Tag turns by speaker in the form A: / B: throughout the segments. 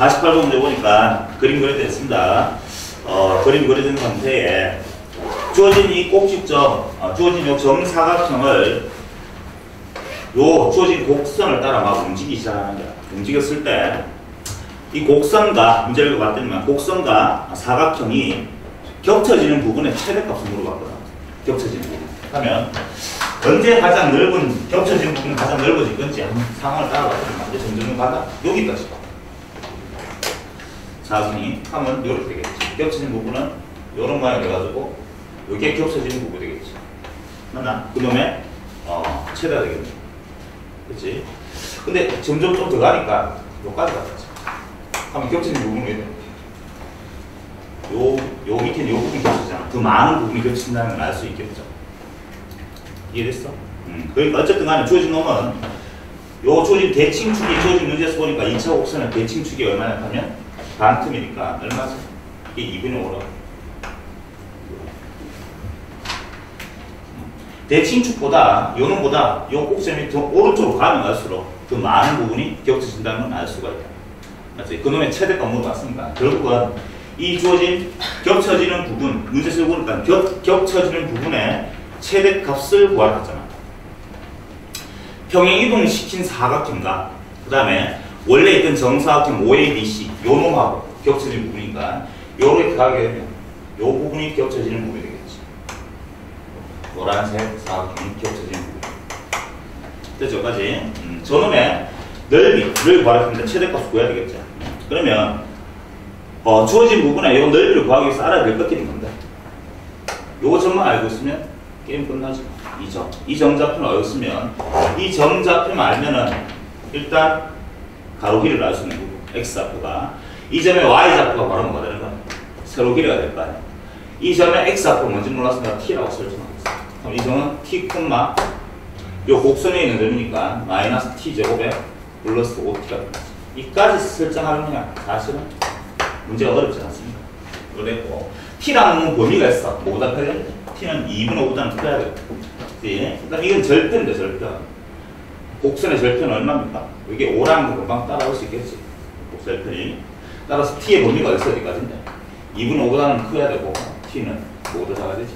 A: 48번 문제 보니까 그림 그려졌습니다. 어, 그림 그려진 상태에 주어진 이 꼭지점, 어, 주어진 이 정사각형을 요 주어진 곡선을 따라 막 움직이기 시작하는 거야. 움직였을 때 이 곡선과 문제를 봤더니만 곡선과 사각형이 겹쳐지는 부분의 최대값을 물어봤거든. 겹쳐지는 부분. 하면 언제 가장 넓은 겹쳐지는 부분이 가장 넓어질 건지 상황을 이제 점점 가다 여기까지. 사선이 하면 이렇게 되겠지. 겹쳐지는 부분은 이런 모양이 돼가지고 여기에 겹쳐지는 부분이 되겠지. 맞나? 그 놈의 어, 최대가 되겠네. 그렇지? 근데 점점 좀더 가니까 여기까지 갔지. 하면 겹쳐지는 부분이 돼. 요, 요 밑에는 요 부분이 겹치잖아. 더 많은 부분이 겹친다는 걸 알 수 있겠죠. 이해됐어? 음. 그러니까 어쨌든 간에 주어진 놈은 요 주어진 대칭축이 주어진 문제에서 보니까 2차 곡선의 대칭축이 얼마냐 하면 반틈이니까 얼마죠? 이게 2분의 5라고. 대칭축보다 요놈보다 요 곡선이 더 오른쪽으로 가면 갈수록 더 많은 부분이 겹쳐진다는 걸 알 수가 있다. 맞지? 그놈의 최대값 물어봤으니까 결국은 이 주어진 겹쳐지는 부분 문제에서 보니까 겹, 겹쳐지는 부분의 최대값을 구하랬잖아. 평행 이동시킨 사각형과 그 다음에 원래 있던 정사각형 OABC 요 놈하고 겹쳐진 부분이니까 요렇게 가게 되면 요 부분이 겹쳐지는 부분이 되겠지. 노란색 사각형이 겹쳐지는 부분. 됐죠? 여기까지. 음, 저놈의 넓이를 구하랬습니다. 최대값을 구해야 되겠죠. 그러면 어, 주어진 부분에 이 넓이를 구하기 위해서 알아야 될 것들이 뭔데? 요거 점만 알고 있으면 게임 끝나지. 이 점. 이 점좌표는 어였으면 이 점좌표만 알면은 일단 가로 길이를 알수 있는 부분. X좌표가 이 점의 y좌표가 바로 뭐가 되는 거야? 세로 길이가 될 거 아니야. 이 점의 x좌표 뭔지 몰라서 내가 t라고 설정하겠어. 그럼 이 점은 t 요 곡선에 있는 점이니까 마이너스 t 제곱에 플러스 5t가 됩니다. 이까지 설정하면 사실은 문제가 어렵지 않습니다. 그랬고 t라는 범위가 있어. 뭐보다 커야 돼? t는 2분의 5보다는 커야 돼. 예? 그다음 이건 절편인데 절편. 곡선의 절편은 얼마입니까? 이게 5라는 거 금방 따라올 수 있겠지. 곡절편이. 따라서 t의 범위가 어디서 어디까지인데? 2분의 5보다는 커야 되고 t는 뭐보다 작아야 되지?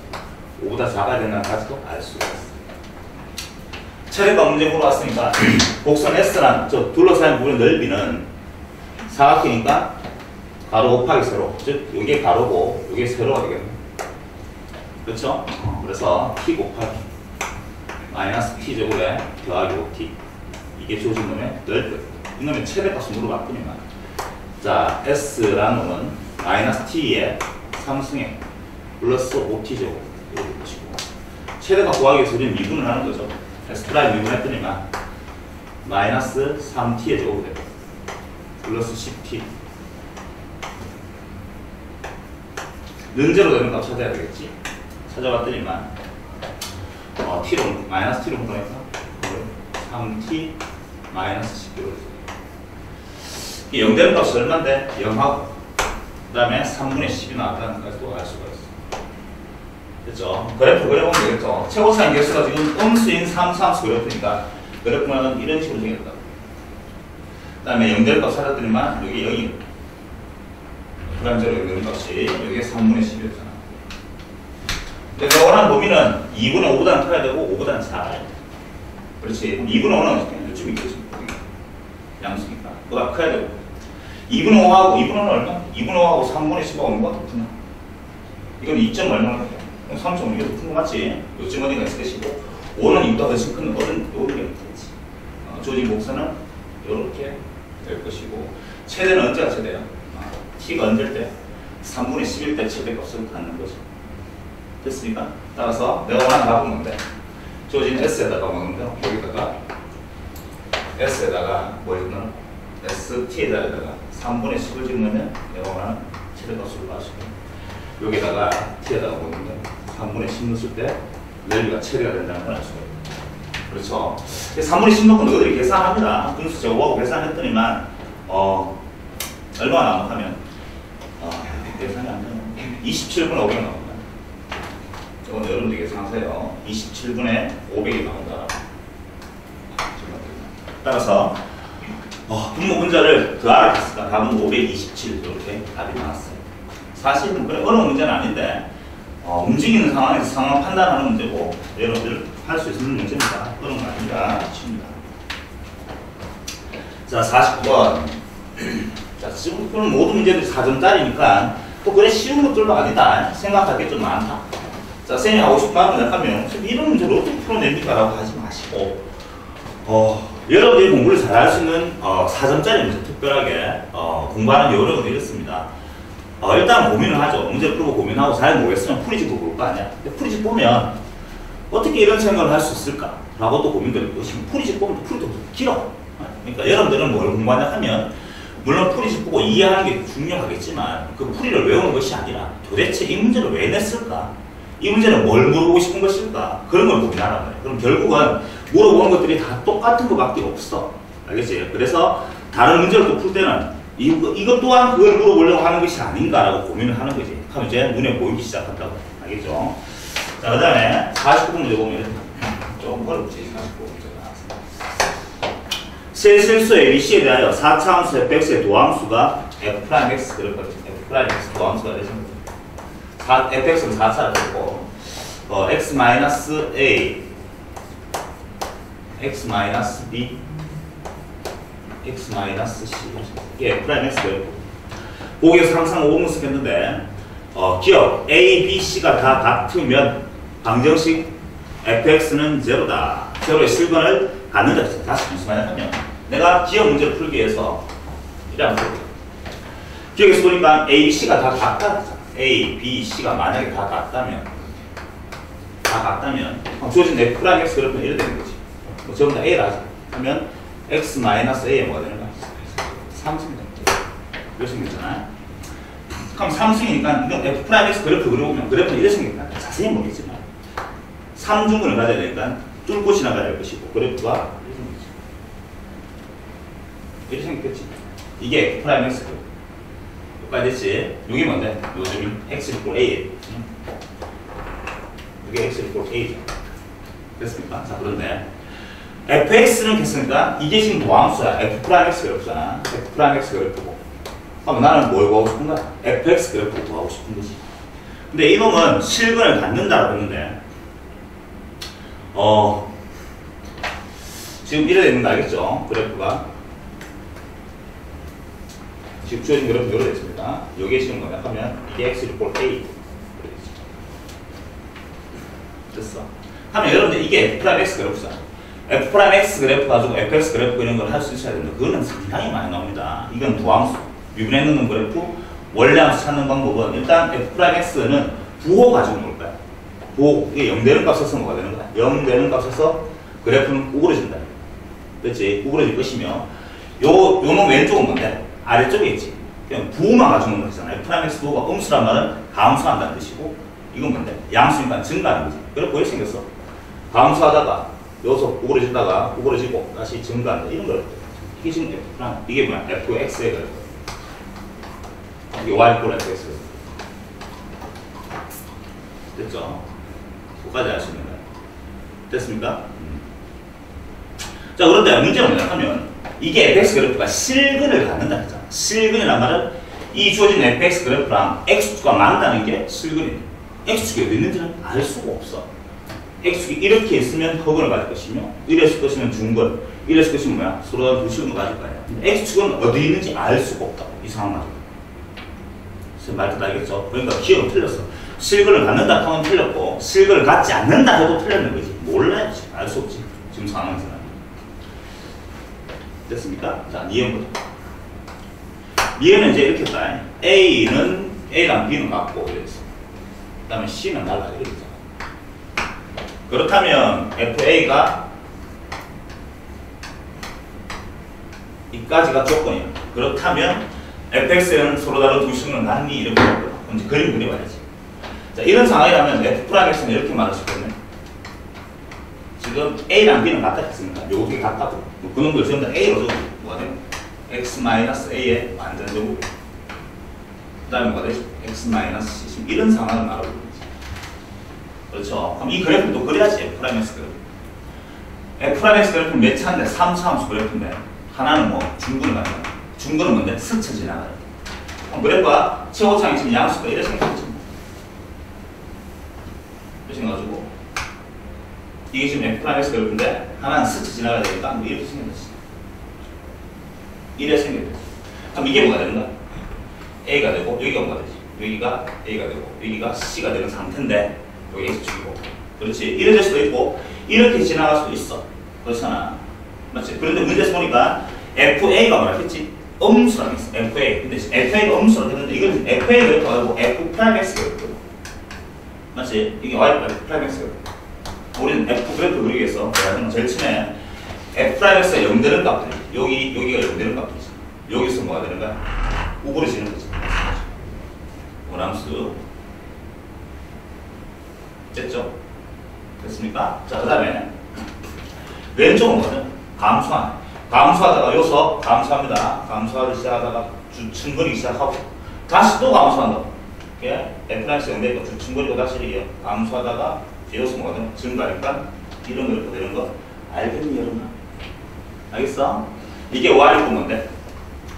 A: 5보다 작아야 되나까지도 알 수가 있어. 최대값 문제 물어봤으니까 곡선 S란 저 둘러싸인 부분의 넓이는 사각형이니까 가로 곱하기 세로 즉 이게 가로고 이게 세로가 되겠네 그렇죠? 그래서 t 곱하기 마이너스 t 제곱에 더하기 5t 이게 주어진 놈의 넓이 이놈의 최대값을 물어봤더니만 자 S라는 놈은 마이너스 t의 3승에 플러스 5t 제곱 이렇게 보시고 최대값 구하기 위해서 우리는 미분을 하는 거죠. S 프라임 미분했더니만 마이너스 3t의 제곱이 되고 플러스 10t 는제로 되는 값 찾아야 되겠지? 찾아봤더니만 어, t로 마이너스 t로 묶으니까 3t 마이너스 10이 이 0 되는 값이 얼마인데? 0하고 그 다음에 3분의 10이 나왔다는 것도 알 수가 있어 됐죠? 그래프 그려보면 되겠죠? 최고차인 개수가 지금 음수인 3, 3수 그렸으니까 그래프는 이런 식으로 생겼다. 그 다음에 0될 값 찾았더니만 여기 0이 불안제로 여기 값이 여기에 3분의 10이었잖아. 내가 원하는 범위는 2분의 5보다는 커야 되고 5보다는 작아야 돼. 그렇지. 2분의 5는 요즘 있겠지. 양수니까. 보다 커야 되고. 2분의 5하고 2분의 5는 얼마? 2분의 5하고 3분의 10하고 얼마가 더 크나? 이건 2점 얼마나 돼? 3점 이게 높은 거 맞지? 요점 어디가 있을 것이고 5는 이보다 훨씬 큰 어른 요렇게 되겠지. 어, 조직 목선은 이렇게 될 것이고 최대는 언제가 최대야? 어, t가 언제일 때? 3분의 11대 최대값을 갖는 거죠. 됐습니까? 따라서 내가 원하는 답은 뭔데? 조진 S에다가 뭐는데 여기다가 S에다가 뭐 이거 는 ST에다가 3분의 10을 집으면 내가 원하는 최대값을 가지고 여기다가 t에다가 보는데 3분의 10 넣었을 때 넓이가 최대가 된다는 걸 알 수가 있다. 그렇죠. 3분의 10 넣고 너희들이 계산합니다. 분수 제곱하고 계산했더니만 어 얼마나 나오냐면 어, 계산이 안 되면 27분의 500 나옵니다. 이건 여러분들이 계산하세요. 27분의 500이 나온다. 따라서 어, 분모 분자를 더하라 했을까? 답은 527 이렇게 답이 나왔어요. 사실은 그래 어려운 문제는 아닌데 어, 움직이는 상황에서 상황 판단하는 문제고 여러분들 할 수 있는 문제입니다. 어려운 거 아닙니다. 쉽니다. 자 49번 자 지금 그런 모든 문제들이 4점짜리니까 또 그래 쉬운 것들도 아니다 생각할 게 좀 많다. 자 쌤이 하고 싶은 말은 하면 이런 문제를 어떻게 풀어냅니까? 라고 하지 마시고 어, 여러분들이 공부를 잘할 수 있는 어, 4점짜리 문제 특별하게 어, 공부하는 요령은 이렇습니다. 어, 일단 고민을 하죠. 문제 풀고 고민하고 잘 모르겠으면 풀이집도 볼 거 아니야. 풀이집 보면 어떻게 이런 생각을 할 수 있을까? 라고 또 고민될 것이고 풀이집 보면 풀이도 길어. 그러니까 여러분들은 뭘 공부하냐 하면 물론 풀이집 보고 이해하는 게 중요하겠지만 그 풀이를 외우는 것이 아니라 도대체 이 문제를 왜 냈을까? 이 문제는 뭘 물어보고 싶은 것일까? 그런 걸 고민하란 말이에요. 그럼 결국은 물어보는 것들이 다 똑같은 것밖에 없어. 알겠지? 그래서 다른 문제를 또 풀 때는 이거, 이것 또한 그걸 물어보려고 하는 것이 아닌가라고 고민을 하는 거지. 그럼 이제 눈에 보이기 시작한다고. 알겠죠? 자, 그 다음에 49분 문제 보면 좀 어렵지. 49분 문제가 나왔습니다. 세 실수 ABC에 대하여 4차함수 fx의 도함수가 f'x 그럴 거죠. f'x 도함수가. 4, fx는 4차를 했고 어, x 마이너스 a x 마이너스 b x 마이너스 c 이게 f'x고요. 보기에서 항상 5분 쓰겠는데 어, 기억 a, b, c가 다 같으면 방정식 fx는 제로다. 제로의 실근을 갖는다. 다시 말이냐면 내가 기억 문제를 풀기 위해서 풀게요. 기억에서 보니까 a, c가 다 같다. A, B, C가 만약에 다 같다면 다 같다면 주어진 f 프라임 x 그래프는 이렇게 되는 거지. 뭐 전부 다 A라 하면 x 마이너스 A에 뭐가 되는 거야? 3승이 되는 거야. 이렇게 생겼잖아. 그럼 3승이니까 이건 f 프라임 x 그래프 그려보면 그래프는 이렇게 생겼다. 자세히 모르겠지만 3중근을 가져야 되니까 뚫고 지나가야 될 것이고 그래프가 이렇게 생겼겠지. 이게 f 프라임 x. 여기까지 됐지? 이게 뭔데? 요즘이 x equal a 이게 x equal a죠. 됐습니까? 자 그런데 fx는 됐으니까 이게 지금 도함수야. f 프라임 x 그래프잖아. f 프라임 x 그래프고. 그럼 나는 뭘 구하고 싶은가? fx 그래프를 구하고 싶은 거지. 근데 이놈은 실근을 갖는다고 했는데 어 지금 이래 되는 거 알겠죠? 그래프가 지금 주어진 그래프 이렇게 됐습니다. 여기에 지금 뭐냐 하면 이게 x equal a 됐어. 하면 여러분들 이게 f 프라임 x 그래프잖아. F 프라임 x 그래프 가지고 fx 그래프 이런 걸 할 수 있어야 된다. 그거는 상당히 많이 나옵니다. 이건 부함수, 미분해 넣는 그래프, 원래 함수 찾는 방법은 일단 f 프라임 x는 부호 가지고 놓을 거야. 부호 이게 0 되는 값에서 뭐가 되는 거야? 0 되는 값에서 그래프는 우그러진다. 그렇지? 우그러질 것이며 요 요놈 왼쪽은 뭔데? 아래쪽에 있지. 그냥 부호만 가지고 놓는 거잖아. f 프라임 x 부호가 음수란 말은 감수한다는 뜻이고 이건 뭔데? 양수니까 증가하는 거지. 그래 보이 생겼어. 감수하다가 여기서 우그러지다가 우그러지고 다시 증가한다. 이런 걸 이게 지금 f 프라임 이게 뭐야? 그래프. 이게 y 꼴 fx. 됐죠? 그까지 거야. 됐습니까? 음. 자 그런데 문제는 뭐냐 하면 이게 fx 그래프가 실근을 갖는다 했잖아. 실근이란 말은 이 주어진 fx 그래프랑 x축가 맞다는 게 실근이에요. x축이 어디 있는지는 알 수가 없어. X축이 이렇게 있으면 허근을 가질 것이며 이랬을 것이면 중근, 이랬을 것이면 뭐야? 서로 다른 두 실근을 가질 거야. x축은 어디 있는지 알 수가 없다고. 이 상황 가지고. 말뜻 알겠죠? 그러니까 기억은 틀렸어. 실근을 갖는다 하면 틀렸고 실근을 갖지 않는다 해도 틀렸는 거지. 몰라야지. 알수 없지. 지금 상황에서는. 됐습니까? 자, 니은부터. 니은은 이제 이렇게 했다. A는 A랑 B는 같고 이랬어. 그 다음에 C는 달라 이랬잖아. 그렇다면 FA가 이까지가 조건이야. 그렇다면 FX는 서로 다른 두 식은 낫니 이렇게 했거든. 이제 그림 그려봐야지. 자, 이런 상황이라면 F 프라임X는 이렇게 말할 수 있겠네. 지금 A랑 B는 같다 했으니까 요게 같다고. 그 놈들 전부 다 A로 적어. 뭐가 돼? X 마이너스 A의 완전 제곱. 그 다음에 뭐가 되지? X 마이너스 이런 상황을 말하고. 그렇죠. 그럼 이 그래프도 그려야지. F 프라임 X 그래프. F 프라임 X 그래프는 몇 차인데? 3 차 함수 그래프인데 하나는 뭐 중근을 갖는 중거는 뭔데? 스쳐 지나가요. 그럼 그래프가 최고창이 지금 양수가 이래 생각하지. 이렇게 생각가지고 이게 지금 F 프라임에서 그래프인데 하나는 스쳐 지나가야 되니까 뭐 이렇게 생겼지. 이래 생겼지. 그럼 이게 뭐가 되는 거야? A가 되고 여기가 뭐가 되지? 여기가 A가 되고 여기가 C가 되는 상태인데 여기 X축이고. 그렇지. 이래 될 수도 있고 이렇게 지나갈 수도 있어. 그렇잖아. 맞지? 그런데 문제에서 보니까 FA가 뭐라 했지? 음수라고 했어. FA 근데 FA가 음수라고 했는데 이건 이렇게 가지고 F 프라임 X가 이렇게. 맞지? 이게 F 프라임 X가 우리는 F 그래프 그리기 위해서 건 제일 처음에 F 프라임 X가 0 되는 값들이 여기 여기가 0 되는 값들이지. 여기서 뭐가 되는 거야? 우그러지는 거지. 원함수 됐죠? 됐습니까? 자, 그 다음에 왼쪽은 뭐죠? 감수하네. 감수하다가 요서 감수합니다. 감수하기 시작하다가 주층거리기 시작하고 다시 또 감수한다. 이게 F라인스 연대고 주층거리고 다시 이게 감수하다가 요서 뭐거든? 증가니까 이런 거 이렇게 되는 거 알겠니 여러분? 알겠어? 이게 Y를 뭔데?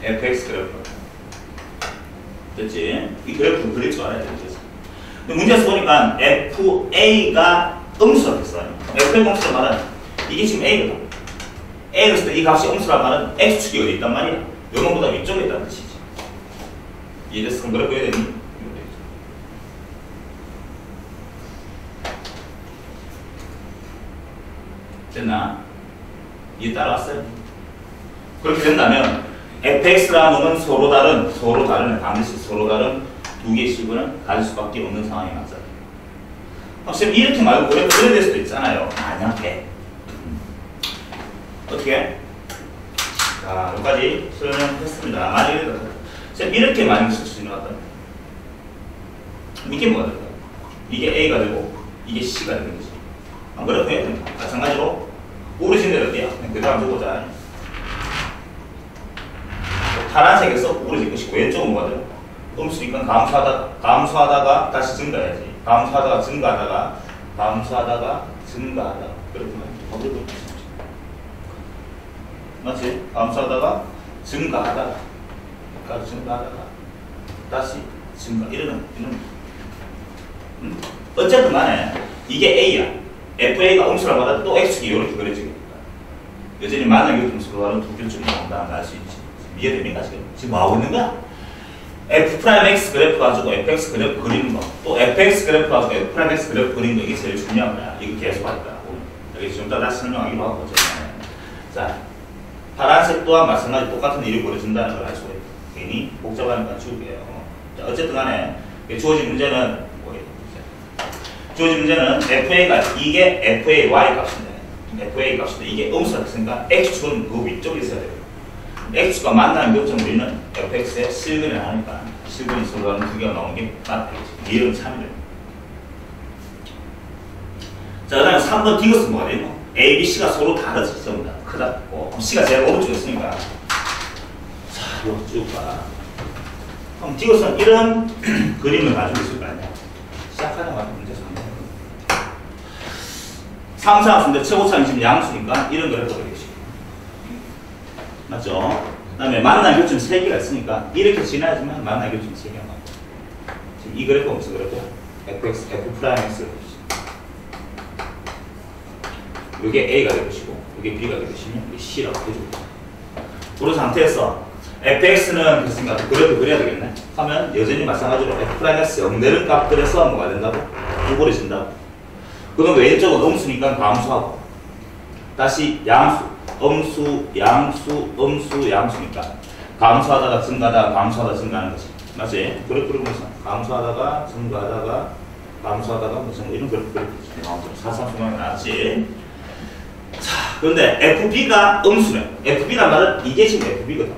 A: fx 그래프. 됐지? 이 그래프 그릴 줄 알아야 되겠지? 문제에서 보니까 FA가 음수라고 했어요. FA 음수란 말은 이게 지금 A거든. A를 쓸때이 값이 음수란 말은 X축이 어디 있단 말이야? 요놈보다 위쪽에 있다는 뜻이지. 이해됐어? 그럼 그래프 해야 되니? 됐나? 이해 따라왔어요? 그렇게 된다면 fx라는 놈은 서로 다른 서로 다른 반드시 서로 다른 두 식을 가질 수밖에 없는 상황이 맞아요. 선생님 이렇게 말고 그래 그래 될 수도 있잖아요. 만약에 음. 어떻게? 자 여기까지 설명했습니다. 만약에 선생님 이렇게 만약 쓸수 있는 것 같다. 이게 뭐가 될까요? 이게 a가 되고 이게 c가 되는 거지. 안 그렇게 마찬가지로 오리진들 어디야? 그대로 한번 보자. 파란색에서 우그러질 것이고 왼쪽은 뭐가 돼? 음수니까 감수하다, 감수하다가 다시 증가해야지. 감수하다가 증가하다가 감수하다가 증가하다가 그렇게 말이야. 맞지? 감수하다가 증가하다가 다시 증가하다가 다시 증가 이러는 이런 음? 어쨌든 간에 이게 A야. FA가 음수라고 하다 또 X축이 이렇게 그려지니까 여전히 만약에 음수로 하는 두 교점이 나온다는 걸알수 있지. 이해됩니까 지금? 지금 뭐 하고 있는 거야? F 프라임 x 그래프 가지고 fx 그래프 그리는 거, 또 fx 그래프 가지고 f 프라임 x 그래프 그리는 거 이게 제일 중요한 거야. 이거 계속 할 거라고. 여기 지금 따라 설명하기로 하고 저번에. 자, 파란색 또한 마찬가지 똑같은 일이 벌어진다는 걸 알 수가 있고 괜히 복잡하니까 지울게요. 자, 어쨌든 간에 주어진 문제는? 주어진 문제는 fa가 이게 fay 값인데 fa 값인데 이게 음수가 됐으니까 x축은 그 위쪽에 있어야 돼요. X가 만나는 교점 우리는 fx의 실근을 하니까 실근이 서로 두 개가 나오는 게 맞겠지. 이해는 참이래. 자, 그 다음에 3번 디귿은 뭐가 되노? A, B, C가 서로 다르지, 전부 다. 크다. 어, C가 제일 오른쪽에 있으니까. 자, 이거 쭉 봐. 그럼 디귿은 이런 그림을 가지고 있을 거 아니야. 시작하자마자 문제 3. 3사함수인데 최고차는 지금 양수니까 이런 그래프가 되겠지. 맞죠? 그 다음에 만난 교점 3개가 있으니까 이렇게 지나야지만 만난 교점 3개가 나와요. 지금 이 그래프 없어 그래프 fx, f 프라임 x 이게 a가 될 것이고 이게 b가 될 것이면 이게 c라고 해주고 그런 상태에서 fx는 됐으니까 그래프 그려야 되겠네 하면 여전히 마찬가지로 f 프라임 x 0 되는 값들에서 뭐가 된다고? 구부러진다고 그럼 왼쪽은 음수니까 감수하고 다시 양수 음수, 양수, 음수, 양수니까 감수하다가 증가하다가 감수하다가 증가하는 거지. 맞지? 그래프 그리면서 감수하다가 증가하다가 감수하다가 무슨 이런 그래프 그래프지. 사상 수명이 나왔지. 자, 그런데 FB가 음수래. FB란 말은 이게 지금 FB거든.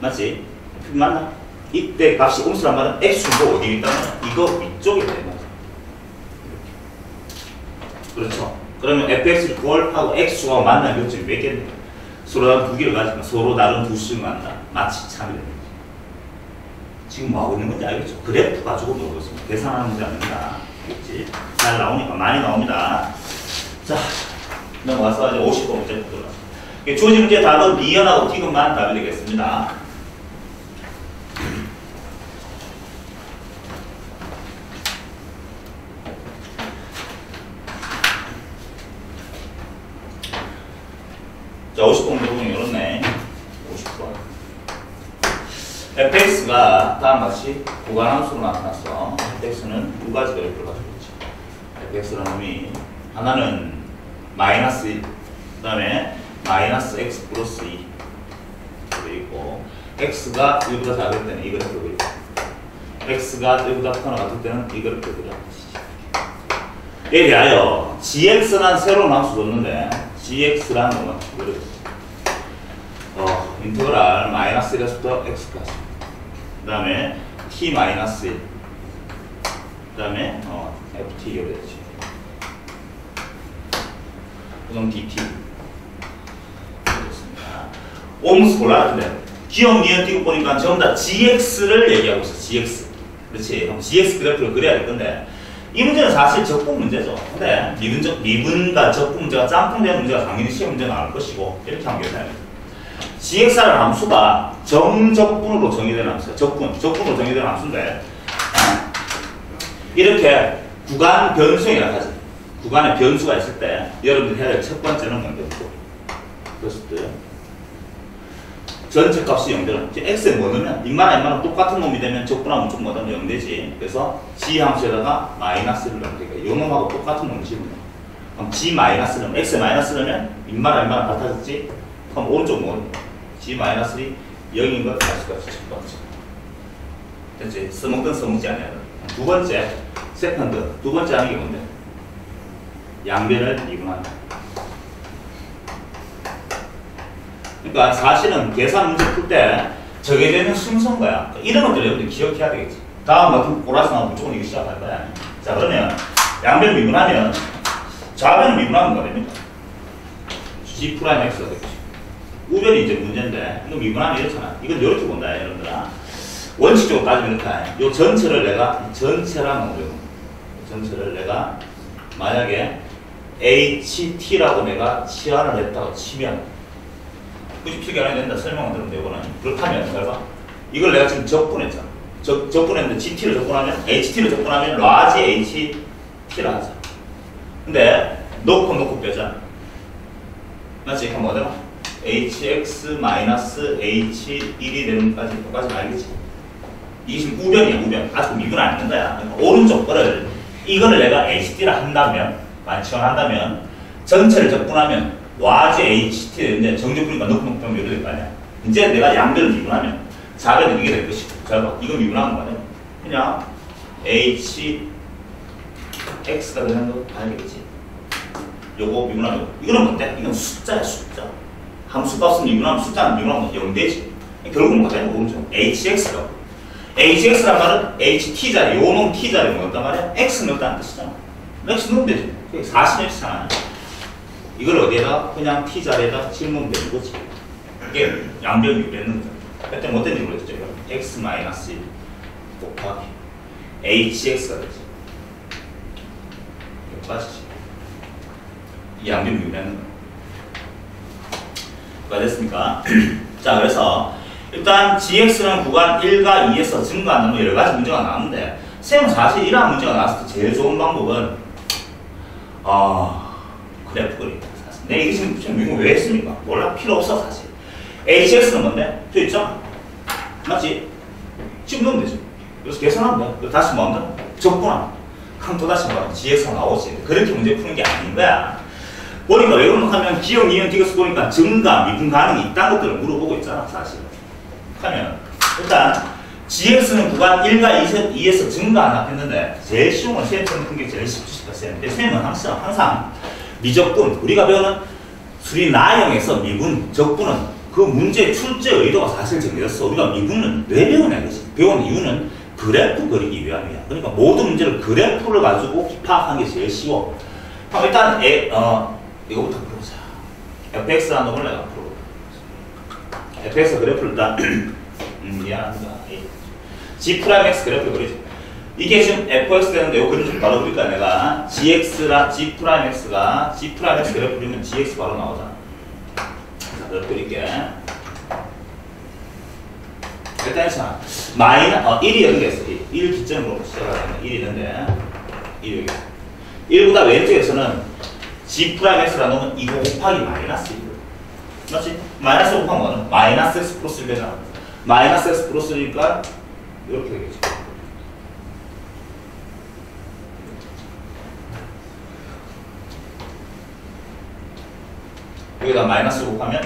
A: 맞지? FB 맞나? 이때 값이 음수란 말은 X가 어디 있다면 이거 위쪽에 있다. 그렇죠. 그러면 fx를 구월하고 x와 만난 교점이 몇 개인데 서로 다른 두 개를 가지고 서로 다른 두 수를 만나 마치 참이 거지. 지금 뭐 하고 있는 건지 알겠죠? 그래프 가지고 놀고 있습니다. 계산하는 문제 아닙니다. 그렇지? 잘 나오니까 많이 나옵니다. 자, 넘어가서 이제 50번 문제 보도록 하겠습니다. 주어진 문제 답은 니은하고 디귿만 답이 되겠습니다. 자, 50번 물어보면 이렇네. 50번. fx가 다음 같이 구간함수로 나타났어. fx는 두 가지 그래프를 가지고 있지. fx라는 놈이 하나는 마이너스 1, 그 다음에 마이너스 x 플러스 2 되어 있고 x가 1보다 작을 때는 이 그래프가 있고 x가 1보다 크거나 같을 때는 이 그래프가 있고 에 대하여 gx란 새로운 함수 줬는데 gx라는 건 이렇게. 어, 인테그랄 마이너스 1에서부터 x까지 그 다음에 t 마이너스 1 그 다음에 어, ft 되지 그럼 dt 되겠습니다. 옴스 골라는데 기억 니은 띄고 보니까 전부 다 gx를 얘기하고 있어 gx. 그렇지? 그럼 gx 그래프를 그려야 될 건데 이 문제는 사실 적분 문제죠. 근데 미분적, 미분과 적분 문제가 짬뽕되는 문제가 당연히 시험 문제 나올 것이고 이렇게 하면 되나요? GX라는 함수가 정적분으로 정의된 함수야. 적분, 적분으로 정의된 함수인데 이렇게 구간 변수이라 하지. 구간에 변수가 있을 때 여러분들이 해야 될 첫 번째는 뭔데? 때 전체 값이 0되는 x에 뭐 넣으면 인마나 인마나 똑같은 놈이 되면 적분하면 좀 뭐든 0되지. 그래서 g 함수에다가 마이너스를 넣으면 되니까 요 놈하고 똑같은 놈을 집으면 그럼 g 마이너스 넣으면 x에 마이너스 넣으면 인마나 인마나 같아졌지? 그럼 오른쪽 뭐 g 마이너스이 0인 걸 알 수가 있어 첫 번째 됐지? 써먹든 써먹지 않아야 두 번째 세컨드 두 번째 하는 게 뭔데? 양변을 이분하는 그러니까 사실은 계산 문제 풀 때 정해되는 순서인 거야. 그러니까 이런 것들 여러분들 기억해야 되겠지. 다음 같은 보라스 나오면 무조건 이거 시작할 거야. 자 그러면 양변 미분하면 좌변을 미분하면 뭐 됩니까? G 프라임 X가 되겠지. 우변이 이제 문제인데 이거 미분하면 이렇잖아. 이건 이렇게 본다 여러분들아. 원칙적으로 따지면 이렇게 이 전체를 내가 전체라는 거죠. 전체를 내가 만약에 HT라고 내가 치환을 했다고 치면 굳이 필기 안 해도 된다. 설명은 들으면 되거나. 그렇다면, 잘 봐. 이걸 내가 지금 적분했잖아. 적, 적분했는데 GT를 적분하면, HT를 적분하면 라지 HT를 하자. 근데, 놓고 놓고 빼자. 맞지? 그럼 뭐 되나? HX 마이너스 H1이 되는 까지, 까지 알겠지? 이게 지금 우변이야, 우변. 아직 안 되는 거야. 그러니까 오른쪽 거를, 이거를 내가 HT를 한다면, 만치환한다면, 전체를 적분하면 와지 HT 되는데 넣고 넣고 하면 이렇게 될거 아니야. 이제 내가 양변을 미분하면 좌변은 이게 될 것이고 잘 봐. 이거 미분하는 거 아니야. 그냥 H X가 되는 거 알겠지? 요거 미분하는 거. 이거는 뭔데? 이건 숫자야 숫자. 함수 값은 미분하면 숫자는 미분하면 0 되지. 결국은 뭐냐? 오른쪽 HX가 HX란 말은 HT자리, 요놈 T자리 뭐였단 말이야? X 넣었다는 뜻이잖아. X 넣으면 되지. 그게 40X잖아. 이걸 어디에다 그냥 t 자리에다 집으면 되는 거지. 이게 양변 유배는 그때 뭐 되는지 모르겠죠. x 마이너스 1 곱하기 hx가 되지. 빠지지. 이 양변 유배는 거. 됐습니까? 자, 그래서 일단 gx는 구간 1과 2에서 증가하는 뭐 여러 가지 문제가 나왔는데 쌤은 사실 이러한 문제가 나왔을 때 제일 좋은 방법은 어, 그래프 그리기. 내 이게 지금, 지금 이거 왜 했습니까? 몰라 필요 없어 사실. HX는 뭔데? 저 있죠? 맞지? 지금 넣으면 되죠. 그래서 계산하면 돼. 다시 뭐 한다? 적분하면 그럼 또다시 뭐 GX가 나오지. 그렇게 문제 푸는 게 아닌 거야. 보니까 왜 그러면 하면 기억, 니은, 디귿 보니까 증가, 미분 가능이 있다는 것들을 물어보고 있잖아 사실. 하면 일단 GX는 구간 1과 2에서, 2에서 증가 안 했는데 제일 쉬운 건 쌤처럼 푼게 제일 쉽지 쌤. 근데 쌤은 항상 항상 미적분 우리가 배우는 수리 나형에서 미분 적분은 그 문제 출제 의도가 사실 정해졌어. 우리가 미분은 왜 배우냐 이거지 배우는 이유는 그래프 그리기 위함이야. 그러니까 모든 문제를 그래프를 가지고 파악하는 게 제일 쉬워. 그럼 일단 에, 어, 이거부터 풀어보자. Fx라는 놈을 내가 풀어볼게. Fx 그래프를 일단 음, 미안합니다. G 프라임 x 그래프 그리죠 이게 지금 fx 되는데 요 그림 좀 바로 그릴까 내가 gx라 g 프라임 x가 g 프라임 x 그래프 그리면 gx 바로 나오잖아. 더 그릴게. 일단 자, 마이너, 어, 1이 여기 있어. 1, 1 기점으로 시작하는 1이 있는데, 1이 여기. 1보다 왼쪽에서는 G 프라임 X라 놓으면 이거 곱하기 마이너스 1. 맞지? 마이너스 곱하면 뭐는? 마이너스 X 플러스 1 되잖아. 마이너스 X 플러스 1이니까 이렇게 되겠지. 여기다 마이너스 곱하면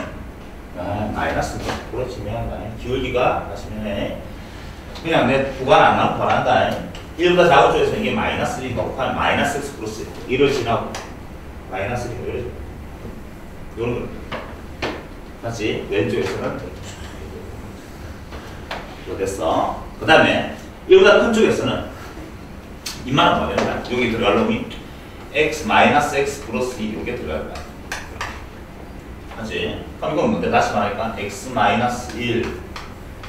A: 아, 마이너스 그렇지면 기울기가 하시면 그냥 내 구간 안 나면 바란다. 1보다 작은 쪽에서 이게 마이너스 1이니까 곱하면 마이너스 x 플러스 1을 지나고 마이너스 1이 이렇게 이런 거 맞지? 왼쪽에서는. 이거 됐어. 그 다음에 1보다 큰 쪽에서는 이만한 거 된다 여기 들어갈 놈이 x 마이너스 x 플러스 2 이게 들어갈 거야 맞지? 그럼 이건 뭔데? 다시 말하니까 x 마이너스 1,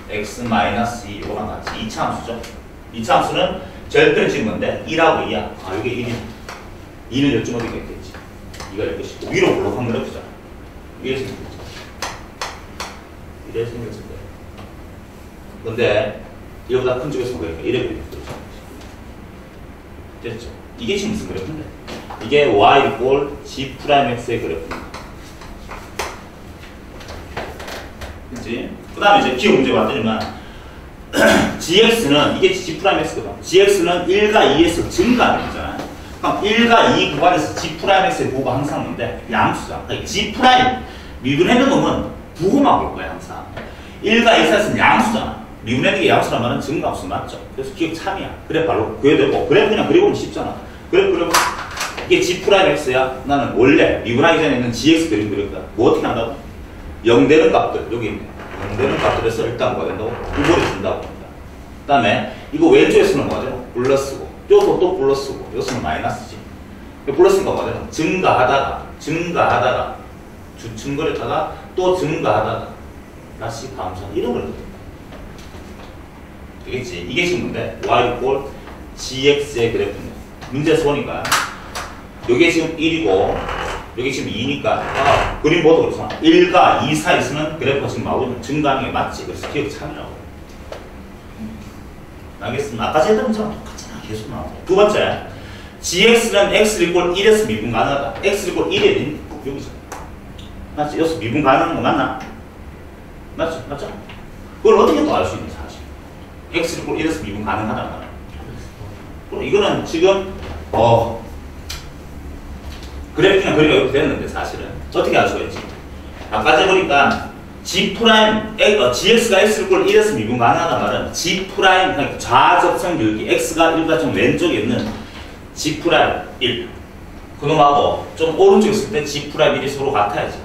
A: x 마이너스 2 이거랑 같이 2차 함수죠? 2차 함수는 편집 건데 1하고 2야. 아 이게 1이 2는 요즘 어디 있겠지? 2가 이것이고 위로 블록한 거 없잖아. 이래 생겼지. 이래 생겼을 때. 근데 이거보다 큰 쪽에서 보니까 이래 보이겠죠. 됐죠? 이게 지금 무슨 그래프인데? 이게 y 이꼴 g x의 그래프입니다. 그치? 그 다음에 이제 기호 문제 봤더니만 gx는 이게 g 프라임 x거든. gx는 1과 2에서 증가하는 거잖아. 그럼 1과 2 구간에서 g 프라임 x의 부호가 항상 뭔데? 양수야. 그러니까 g 프라임 미분해는 놈은 부호만 볼 거야 항상. 1과 2 사이에서는 양수잖아. 미분해는 게 양수라면 증가함수 맞죠? 그래서 기억 참이야. 그래 바로 그게 되고 그래 그냥 그려보면 쉽잖아. 그래 그래 이게 g 프라임 x야. 나는 원래 미분하기 전에 있는 gx 그림 그렸다. 뭐 어떻게 한다고? 0 되는 값들 여기 있네 0 되는 값들에서 일단 뭐가 된다고? 부호를 준다고 합니다 그 다음에 이거 왼쪽에서는 뭐가 되고? 플러스고 여기서 또 플러스고 여기서는 마이너스지 플러스니까 뭐가 되고? 증가하다가 증가하다가 주춤거렸다가 또 증가하다가 다시 감소한 이런 걸 되겠지 이게 지금 뭔데? y 꼴 gx의 그래프입니다 문제에서 보니까 여기 지금 1이고 여기 지금 2니까. 아, 그림 보도 그렇잖아. 1과 2 사이에서는 그래프가 지금 나오면 증가하는 게 맞지. 그래서 기억 참이라고. 알겠습니다. 아까 제가 문제랑 똑같잖아. 계속 나오죠 두 번째. gx는 x를 꼴 1에서 미분 가능하다. x를 꼴 1에 여기서. 맞지? 여기서 미분 가능한 거 맞나? 맞죠? 맞죠? 그걸 어떻게 또 알 수 있니 사실. x를 꼴 1에서 미분 가능하다는 그럼 이거는 지금 어 그래프나 그리가 이렇게 됐는데 사실은? 어떻게 알 수가 있지? 아까 보니까 G 프라임 어, GX가 X를 꼴 1에서 미분 가능하단 말은 G 프라임 그러니까 좌접성 길기 X가 1과 좀 왼쪽에 있는 G 프라임 1 그놈하고 좀 오른쪽에 있을 때 G 프라임 1이 서로 같아야지.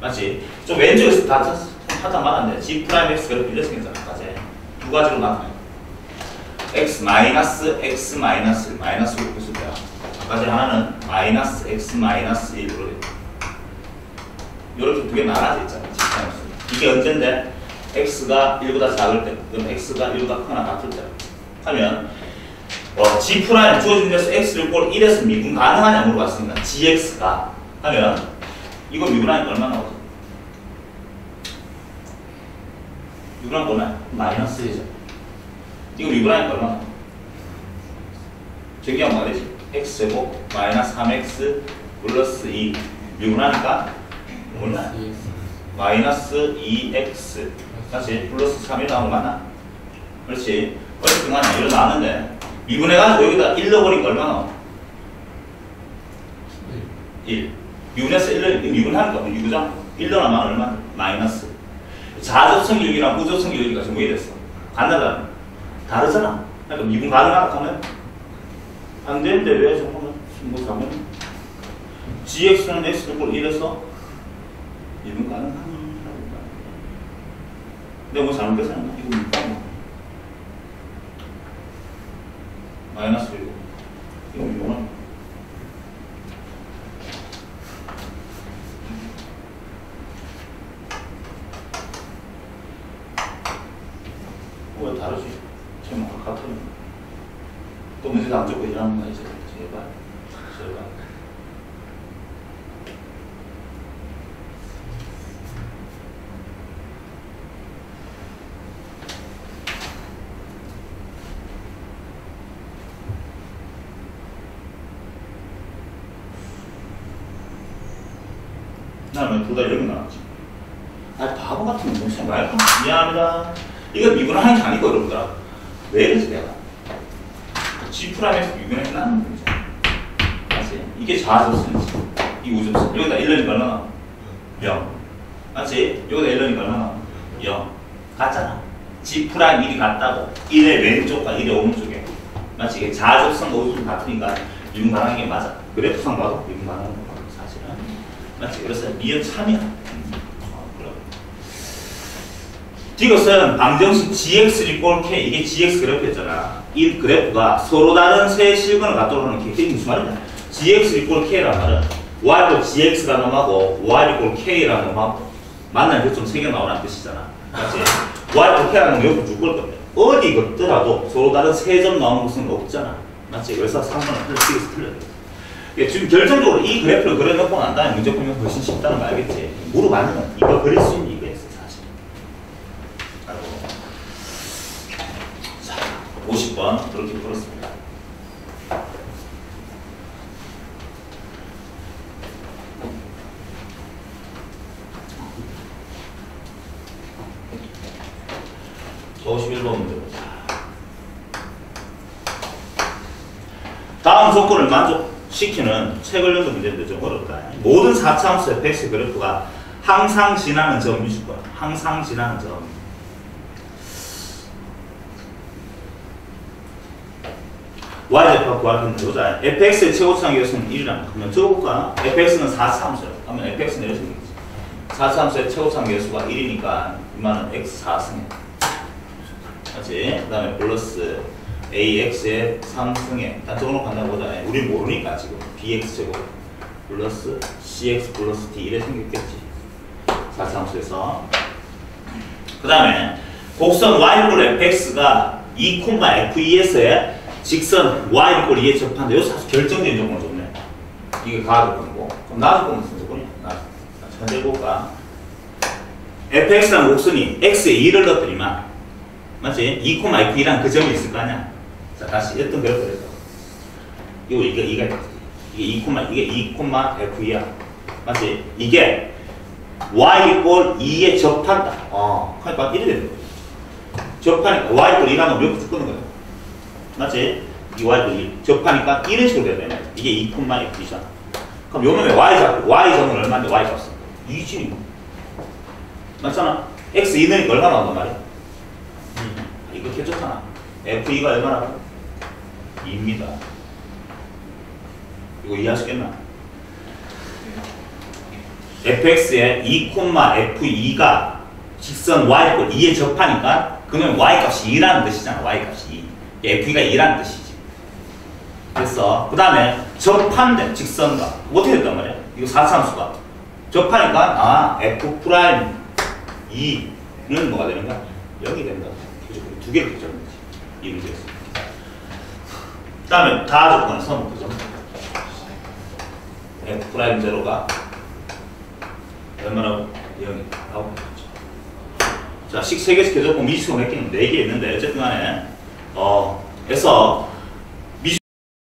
A: 맞지? 좀 왼쪽에 있을 때 하다 말았는데 G 프라임 X 그래프 이렇게 생겼잖아 아까 전에 두 가지로 나타나요. X 마이너스 X 마이너스 마이너스 가지 하나는 마이너스 x 마이너스 1으로 돼. 이렇게 두 개 나눠져 있잖아요. 이게 언젠데 x가 1보다 작을 때, 그럼 x가 1보다 크거나 같을 때 하면 어, g 프라임 주어진 데서 x를 꼴 1에서 미분 가능하냐 물어봤습니다. gx가 하면 이거 미분하니까 얼마 나오죠? 미분하니까 얼마? 마이너스 1이죠. 이거 미분하니까 얼마? 정리하면 뭐가 되지? X제곱 마이너스 3x 플러스 2 미분하니까 얼마? 마이너스 2x 다시 플러스 3이 나오는 거 맞나? 그렇지. 어쨌든 간에 이런 나왔는데. 미분해가지고 여기다 1 넣어버리니까 얼마 나와? 1 미분해서 1 미분하는 거 미분장. 1 넣어놔면 얼마? 마이너스. 자접성 기울기랑 부접성 지금 왜 됐어? 간다다. 다르잖아. 그러니까 미분 가능하다 하면 안 되는데 왜 잠깐만 신고하면 gx는 꼴 1에서 미분 가능한 내가 뭐 잘못 계산했나? 이거 뭡니까? 마이너스 1 이거 미분은 왜 다르지? 제목 같은 또 문제 안 적고 일하는 거야 이제 제발 제발 나는 둘다 이렇게 나왔지. 아, 무슨 말 미안합니다. 이거 미분하는 게 아니고 여러분들아. 왜 이러지 내가? G 프라임에서 나는 거지. 맞지? 이게 좌접선이지. 이 우접선. 여기다 1년이 얼마나? 0. 맞지? 여기다 1년이 얼마나? 0. 같잖아. G 프라임 1이 같다고. 1의 왼쪽과 1의 오른쪽에. 맞지? 이게 좌접선과 우접선 같으니까 미분 가능한 게 맞아. 그래프상 봐도 미분 가능한 거 사실은. 맞지? 그래서 미연 참이야. 음. 어, 그럼. 이것은 방정식 gx 이꼴 k 이게 gx 그래프였잖아. 이 그래프가 서로 다른 세 실근을 갖도록 하는 게 무슨 말이냐? gx 이꼴 k란 말은 y 도 gx가 넘하고 y 이꼴 k라는 놈하고 만난 교점 세개 나오라는 뜻이잖아. 맞지? y 이꼴 k라는 놈 옆에 줄걸 건데 어디 걷더라도 서로 다른 세 점 나오는 것은 없잖아. 맞지? 그래서 3번은 틀려, gx 틀려. 예, 지금 결정적으로 이 그래프를 그려놓고 난 다음에 문제 풀면 훨씬 쉽다는 거 알겠지? 아니면 이거 그릴 수 있는 이거였어 사실. 아이고. 자, 50번 그렇게 풀었습니다. 자, 51번 문제. 다음 조건을 만족시키는 연도 문제인데 좀 어렵다. 모든 4차함수 fx 그래프가 항상 지나는 점이 줄 거야. 항상 지나는 점. Y제곱 구할 건데 보자. fx의 최고치상 계수는 1이란다. 그러면 적어볼까? fx는 4차함수야. 그러면 fx는 이렇게 생겼지. 4차함수의 최고치상 계수가 1이니까 이만은 x 4승이야. 맞지? 그 다음에 플러스 AX의 3승에 단적으로 간다고 보자. 우리 모르니까 지금 BX 제곱 플러스 CX 플러스 D 이래 생겼겠지. 4차함수에서 그 다음에 곡선 Y 이꼴 FX가 2, F2에서의 직선 Y 이꼴 2에 접한다. 여기서 아주 결정적인 조건을 줬네. 이게 가조건이고 그럼 나 조건은 무슨 조건이야? 나 천천히 해볼까? FX라는 곡선이 X에 2를 넣었더니만 맞지? 2, F2란 그 점이 있을 거 아니야? 자, 다시 어떤 그래프를 해서. 이거, 이거, 이거, 이게 2, 이게 2, F2야. 맞지? 이게 y 이꼴 2에 접한다. 어, 그러니까 이래 되는 거야. 접하니까 y 이꼴 2라는 몇 붙을 거는 거야. 맞지? 이 y 이꼴 2. 접하니까 이런 식으로 돼야 되네. 이게 2, F2잖아. 그럼 요 놈의 y 잡고, y 점은 얼마인데 y 값은? 2지. 맞잖아? x 2넣으니까 얼마 나온단 말이야? 이거 개좋잖아. F2가 얼마나? 2입니다. 이거 이해하시겠나? fx의 2, f2가 직선 y 2에 접하니까 그러면 y 값이 2라는 뜻이잖아. y 값이 2. F가 2라는 뜻이지. 됐어. 그 다음에 접한데 직선과 어떻게 됐단 말이야? 이거 4차함수가 접하니까 아 f 프라임 2는 뭐가 되는 거야? 0이 된다. 두 개를 적는 거지. 이 문제에서. 그 다음에 다 조건을 써놓고죠. f 프라임 제로가 얼마라고? 0이 나오고 자, 식 3개씩 계속 미지수가 몇 개는 4개 있는데 어쨌든 간에 어, 그래서